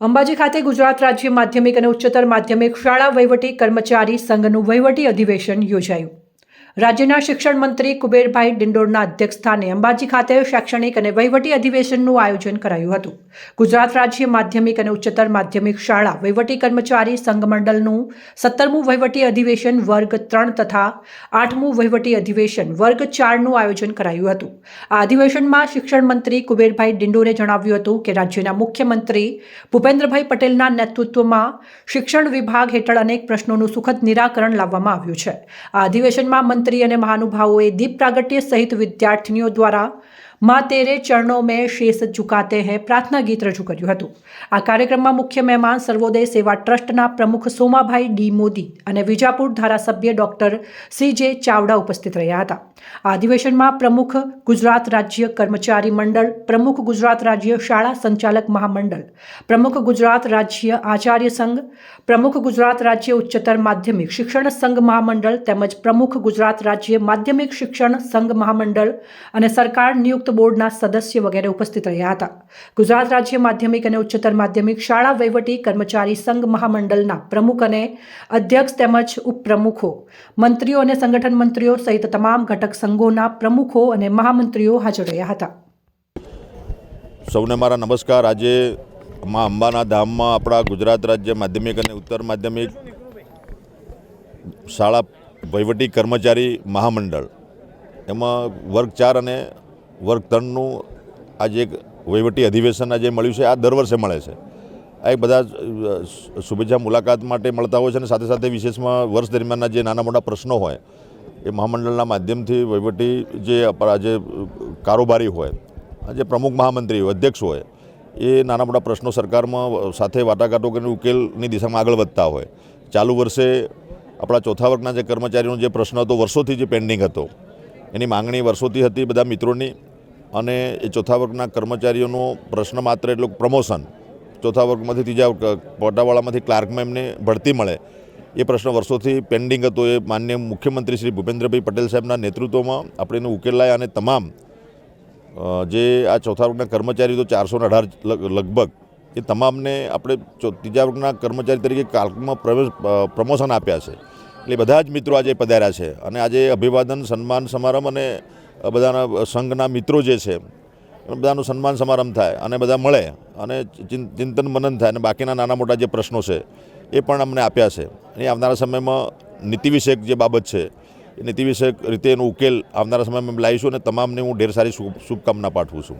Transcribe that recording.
અંબાજી ખાતે ગુજરાત રાજ્ય માધ્યમિક અને ઉચ્ચતર માધ્યમિક શાળા વહીવટી કર્મચારી સંઘનું વહીવટી અધિવેશન યોજાયું. રાજ્યના શિક્ષણ મંત્રી કુબેરભાઈ ડિંડોરના અધ્યક્ષસ્થાને અંબાજી ખાતે શૈક્ષણિક અને વહીવટી અધિવેશનનું આયોજન કરાયું હતું. ગુજરાત રાજ્ય માધ્યમિક અને ઉચ્ચતર માધ્યમિક શાળા વહીવટી કર્મચારી સંઘ મંડળનું સત્તરમું વહીવટી અધિવેશન વર્ગ ત્રણ તથા આઠમું વહીવટી અધિવેશન વર્ગ ચારનું આયોજન કરાયું હતું. આ અધિવેશનમાં શિક્ષણ મંત્રી કુબેરભાઈ ડિંડોરે જણાવ્યું હતું કે રાજ્યના મુખ્યમંત્રી ભૂપેન્દ્રભાઈ પટેલના નેતૃત્વમાં શિક્ષણ વિભાગ હેઠળ અનેક પ્રશ્નોનું સુખદ નિરાકરણ લાવવામાં આવ્યું છે. આ અધિવેશનમાં મંત્રી અને મહાનુભાવોએ દીપ પ્રાગટ્ય સહિત વિદ્યાર્થીનીઓ દ્વારા માં તેરે ચરણો મેં શેષ ઝુકાતે હૈ પ્રાર્થના ગીત રજૂ કર્યું હતું. આ કાર્યક્રમમાં મુખ્ય મહેમાન સર્વોદય સેવા ટ્રસ્ટના પ્રમુખ સોમાભાઈ ડી મોદી અને વિજાપુર ધારાસભ્ય ડોક્ટર સી જે ચાવડા ઉપસ્થિત રહ્યા હતા. આ અધિવેશનમાં પ્રમુખ ગુજરાત રાજ્ય કર્મચારી મંડળ, પ્રમુખ ગુજરાત રાજ્ય શાળા સંચાલક મહામંડળ, પ્રમુખ ગુજરાત રાજ્ય આચાર્ય સંઘ, પ્રમુખ ગુજરાત રાજ્ય ઉચ્ચતર માધ્યમિક શિક્ષણ સંઘ મહામંડળ તેમજ પ્રમુખ ગુજરાત રાજ્ય માધ્યમિક શિક્ષણ સંઘ મહામંડળ અને સરકાર નિયુક્ત બોર્ડના સદસ્ય વગેરે ઉપસ્થિત રહ્યા હતા. ગુજરાત રાજ્ય માધ્યમિક અને ઉચ્ચતર માધ્યમિક શાળા વહીવટી કર્મચારી સંઘ મહામંડળના પ્રમુખ અને અધ્યક્ષ તેમજ ઉપપ્રમુખો, મંત્રીઓ અને સંગઠન મંત્રીઓ સહિત તમામ ઘટક સંઘોના પ્રમુખો અને મહામંત્રીઓ હાજર રહ્યા હતા. સૌને મારા નમસ્કાર. આજે મા અંબાના ધામમાં આપણા ગુજરાત રાજ્ય માધ્યમિક અને ઉત્તર માધ્યમિક શાળા વહીવટી કર્મચારી મહામંડળ. એમાં વર્ગ ચાર અને વર્ગ ત્રણનું આજે એક વહીવટી અધિવેશન આજે મળ્યું છે, આ દર વર્ષે મળે છે. આ એક બધા શુભેચ્છા મુલાકાત માટે મળતા હોય છે અને સાથે સાથે વિશેષમાં વર્ષ દરમિયાનના જે નાના મોટા પ્રશ્નો હોય, એ મહામંડળના માધ્યમથી વહીવટી જે જે કારોબારી હોય જે પ્રમુખ મહામંત્રી અધ્યક્ષ હોય, એ નાના મોટા પ્રશ્નો સરકારમાં સાથે વાટાઘાટો કરીને ઉકેલની દિશામાં આગળ વધતા હોય. ચાલુ વર્ષે આપણા ચોથા વર્ગના જે કર્મચારીનો જે પ્રશ્ન હતો, વર્ષોથી જે પેન્ડિંગ હતો, એની માંગણી વર્ષોથી હતી, બધા મિત્રોની. અને એ ચોથા વર્ગના કર્મચારીઓનો પ્રશ્ન માત્ર એટલું પ્રમોશન. ચોથા વર્ગમાંથી ત્રીજા પટાવાળામાંથી ક્લાર્કમાં એમને ભરતી મળે. એ પ્રશ્ન વર્ષોથી પેન્ડિંગ હતો. એ માન્ય મુખ્યમંત્રી શ્રી ભૂપેન્દ્રભાઈ પટેલ સાહેબના નેતૃત્વમાં આપણે એને ઉકેલ અને તમામ જે આ ચોથા વર્ગના કર્મચારીઓ તો ચારસો અઢાર લગ- લગભગ, એ તમામને આપણે ત્રીજા વર્ગના કર્મચારી તરીકે કાલકમાં પ્રવેશ પ્રમોશન આપ્યા છે. એટલે બધા જ મિત્રો આજે પધાર્યા છે. અને આજે અભિવાદન, સન્માન સમારંભ અને બધાના સંઘના મિત્રો જે છે બધાનું સન્માન સમારંભ થાય અને બધા મળે અને ચિંતન મનન થાય અને બાકીના નાના મોટા જે પ્રશ્નો છે, એ પણ અમને આપ્યા છે. અને આવનારા સમયમાં નીતિ વિષયક જે બાબત છે, એ નીતિ વિષયક રીતે એનો ઉકેલ આવનારા સમયમાં લાવીશું અને તમામને હું ઢેર સારી શુભ, શુભકામના પાઠવું છું.